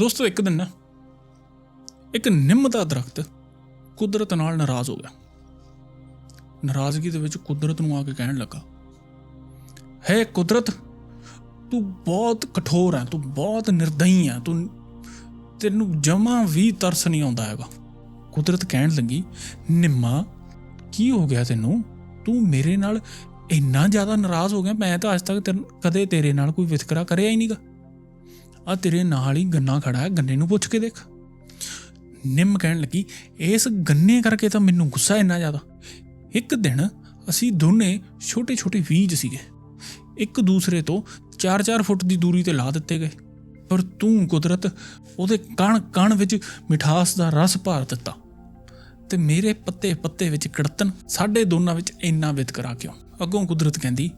ਦੋਸਤੋ, ਇੱਕ ਦਿਨ ਨਾ, ਇੱਕ ਨਿੰਮ ਦਾ ਦਰਖਤ ਕੁਦਰਤ ਨਾਲ ਨਾਰਾਜ਼ ਹੋ ਗਿਆ। ਨਾਰਾਜ਼ਗੀ ਦੇ ਵਿੱਚ ਕੁਦਰਤ ਨੂੰ ਆ ਕੇ ਕਹਿਣ ਲੱਗਾ, ਹੈ ਕੁਦਰਤ, ਤੂੰ ਬਹੁਤ ਕਠੋਰ ਹੈ ਤੂੰ ਬਹੁਤ ਨਿਰਦਈ ਹੈ ਤੂੰ, ਤੈਨੂੰ ਜਮਾ ਵੀ ਤਰਸ ਨਹੀਂ ਆਉਂਦਾ ਹੈਗਾ। ਕੁਦਰਤ ਕਹਿਣ ਲੱਗੀ, ਨਿੰਮਾ, ਕੀ ਹੋ ਗਿਆ ਤੈਨੂੰ? ਤੂੰ ਮੇਰੇ ਨਾਲ ਇੰਨਾ ਜ਼ਿਆਦਾ ਨਾਰਾਜ਼ ਹੋ ਗਿਆ, ਮੈਂ ਤਾਂ ਅੱਜ ਤੱਕ ਤੇਰੇ- ਕਦੇ ਤੇਰੇ ਨਾਲ ਕੋਈ ਵਿਤਕਰਾ ਕਰਿਆ ਹੀ ਨਹੀਂਗਾ ਆ ਤੇਰੇ ਨਾਲ ਹੀ ਗੰਨਾ ਖੜਾ ਹੈ, ਗੰਨੇ ਨੂੰ ਪੁੱਛ ਕੇ ਦੇਖ। ਨਿੰਮ ਕਹਿਣ ਲੱਗੀ, ਇਸ ਗੰਨੇ ਕਰਕੇ ਤਾਂ ਮੈਨੂੰ ਗੁੱਸਾ ਇੰਨਾ ਜ਼ਿਆਦਾ। ਇੱਕ ਦਿਨ ਅਸੀਂ ਦੋਨੇ ਛੋਟੇ ਛੋਟੇ ਵੀਜ ਸੀਗੇ। ਇੱਕ ਦੂਸਰੇ ਤੋਂ 4-4 ਫੁੱਟ ਦੀ ਦੂਰੀ ਤੇ ਲਾ ਦਿੱਤੇ ਗਏ। ਪਰ ਤੂੰ ਕੁਦਰਤ, ਉਹਦੇ ਕਣ ਕਣ ਵਿੱਚ ਮਿਠਾਸ ਦਾ ਰਸ ਭਰ ਦਿੱਤਾ। ਤੇ ਮੇਰੇ ਪੱਤੇ ਪੱਤੇ ਵਿੱਚ ਕੜਤਨ ਸਾਡੇ ਦੋਨਾਂ ਵਿੱਚ ਇੰਨਾ ਵਿਤਕਰਾ ਕਿਉਂ? ਅੱਗੋਂ ਕੁਦਰਤ ਕਹਿੰਦੀ,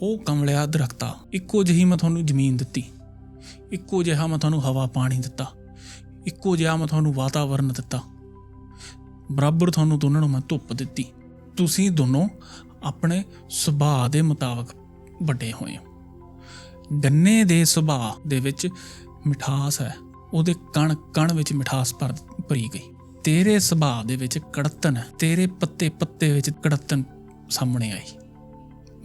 ਉਹ ਕਮਲਿਆ ਦਰਖਤਾ, ਇੱਕੋ ਜਿਹੀ ਮੈਂ ਤੁਹਾਨੂੰ ਜ਼ਮੀਨ ਦਿੱਤੀ। ਇੱਕੋ ਜਿਹਾ ਮੈਂ ਤੁਹਾਨੂੰ ਹਵਾ ਪਾਣੀ ਦਿੱਤਾ। ਇੱਕੋ ਜਿਹਾ ਮੈਂ ਤੁਹਾਨੂੰ ਵਾਤਾਵਰਨ ਦਿੱਤਾ। ਬਰਾਬਰ ਤੁਹਾਨੂੰ ਦੋਨਾਂ ਨੂੰ ਮੈਂ ਧੁੱਪ ਦਿੱਤੀ। ਤੁਸੀਂ ਦੋਨੋਂ ਆਪਣੇ ਸੁਭਾਅ ਦੇ ਮੁਤਾਬਕ ਵੱਡੇ ਹੋਏ ਹੋ। ਗੰਨੇ ਦੇ ਸੁਭਾਅ ਦੇ ਵਿੱਚ ਮਿਠਾਸ ਹੈ। ਉਹਦੇ ਕਣ ਕਣ ਵਿੱਚ ਮਿਠਾਸ ਭਰ ਭਰੀ ਗਈ। ਤੇਰੇ ਸੁਭਾਅ ਦੇ ਵਿੱਚ ਕੜਤਨ ਹੈ। ਤੇਰੇ ਪੱਤੇ ਪੱਤੇ ਵਿੱਚ ਕੜਤਨ ਸਾਹਮਣੇ ਆਈ।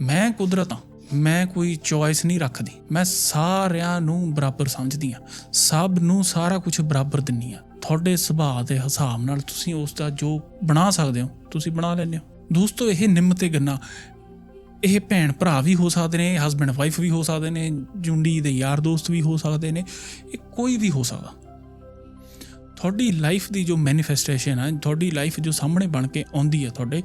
ਮੈਂ ਕੁਦਰਤ ਹਾਂ। ਮੈਂ ਕੋਈ ਚੋਇਸ ਨਹੀਂ ਰੱਖਦੀ। ਮੈਂ ਸਾਰਿਆਂ ਨੂੰ ਬਰਾਬਰ ਸਮਝਦੀ ਹਾਂ। ਸਭ ਨੂੰ ਸਾਰਾ ਕੁਝ ਬਰਾਬਰ ਦਿੰਨੀ ਆ ਤੁਹਾਡੇ ਸੁਭਾਅ ਦੇ ਹਿਸਾਬ ਨਾਲ ਤੁਸੀਂ ਉਸ ਦਾ ਜੋ ਬਣਾ ਸਕਦੇ ਹੋ, ਤੁਸੀਂ ਬਣਾ ਲੈਂਦੇ ਹੋ। ਦੋਸਤੋ, ਇਹ ਨਿੰਮ ਤੇ ਗੰਨਾ। ਇਹ ਭੈਣ ਭਰਾ ਵੀ ਹੋ ਸਕਦੇ ਨੇ ਹਸਬੰਡ ਵਾਈਫ ਵੀ ਹੋ ਸਕਦੇ ਨੇ, ਜੁੰਡੀ ਦੇ ਯਾਰ ਦੋਸਤ ਵੀ ਹੋ ਸਕਦੇ ਨੇ, ਇਹ ਕੋਈ ਵੀ ਹੋ ਸਕਦਾ। ਤੁਹਾਡੀ ਲਾਈਫ ਦੀ ਜੋ ਮੈਨੀਫੈਸਟੇਸ਼ਨ ਹੈ ਤੁਹਾਡੀ ਲਾਈਫ ਜੋ ਸਾਹਮਣੇ ਬਣ ਕੇ ਆਉਂਦੀ ਹੈ ਤੁਹਾਡੇ,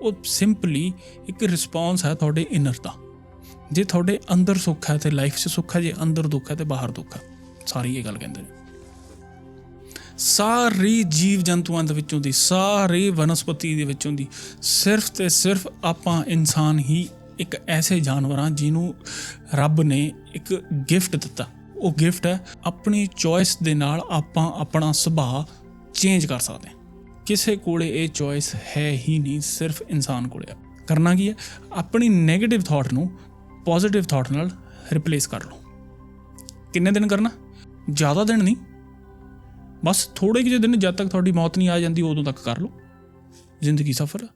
ਉਹ ਸਿੰਪਲੀ ਇੱਕ ਰਿਸਪੌਂਸ ਹੈ ਤੁਹਾਡੇ ਇਨਰ ਦਾ। ਜੇ ਤੁਹਾਡੇ ਅੰਦਰ ਸੁੱਖ ਹੈ ਤੇ ਲਾਈਫ 'ਚ ਸੁੱਖ ਹੈ, ਜੇ ਅੰਦਰ ਦੁੱਖ ਹੈ ਤੇ ਬਾਹਰ ਦੁੱਖ ਹੈ। ਸਾਰੀ ਇਹ ਗੱਲ ਕਹਿੰਦੇ ਨੇ। ਸਾਰੀ ਜੀਵ ਜੰਤੂਆਂ ਦੇ ਵਿੱਚੋਂ ਦੀ, ਸਾਰੇ ਵਨਸਪਤੀ ਦੇ ਵਿੱਚੋਂ ਦੀ, ਸਿਰਫ ਤੇ ਸਿਰਫ ਆਪਾਂ ਇਨਸਾਨ ਹੀ ਇੱਕ ਐਸੇ ਜਾਨਵਰਾਂ ਜਿਹਨੂੰ ਰੱਬ ਨੇ ਇੱਕ ਗਿਫਟ ਦਿੱਤਾ। ਉਹ ਗਿਫਟ ਹੈ, ਆਪਣੀ ਚੋਇਸ ਦੇ ਨਾਲ ਆਪਾਂ ਆਪਣਾ ਸੁਭਾਅ ਚੇਂਜ ਕਰ ਸਕਦੇ ਹਾਂ। ਕਿਸੇ ਕੋਲੇ ਇਹ ਚੋਇਸ ਹੈ ਹੀ ਨਹੀਂ, ਸਿਰਫ ਇਨਸਾਨ ਕੋਲੇ ਕਰਨਾ ਕੀ ਹੈ? ਆਪਣੀ 네ਗੇਟਿਵ ਥਾਟ ਨੂੰ ਪੋਜ਼ਿਟਿਵ ਥਾਟ ਨਾਲ ਰਿਪਲੇਸ ਕਰ ਲਓ। ਕਿੰਨੇ ਦਿਨ ਕਰਨਾ? ਜ਼ਿਆਦਾ ਦਿਨ ਨਹੀਂ। ਬਸ ਥੋੜੇ ਜਿਹੇ ਦਿਨ ਜਦ ਤੱਕ ਤੁਹਾਡੀ ਮੌਤ ਨਹੀਂ ਆ ਜਾਂਦੀ, ਉਦੋਂ ਤੱਕ ਕਰ ਲਓ। ਜ਼ਿੰਦਗੀ ਸਫਰ।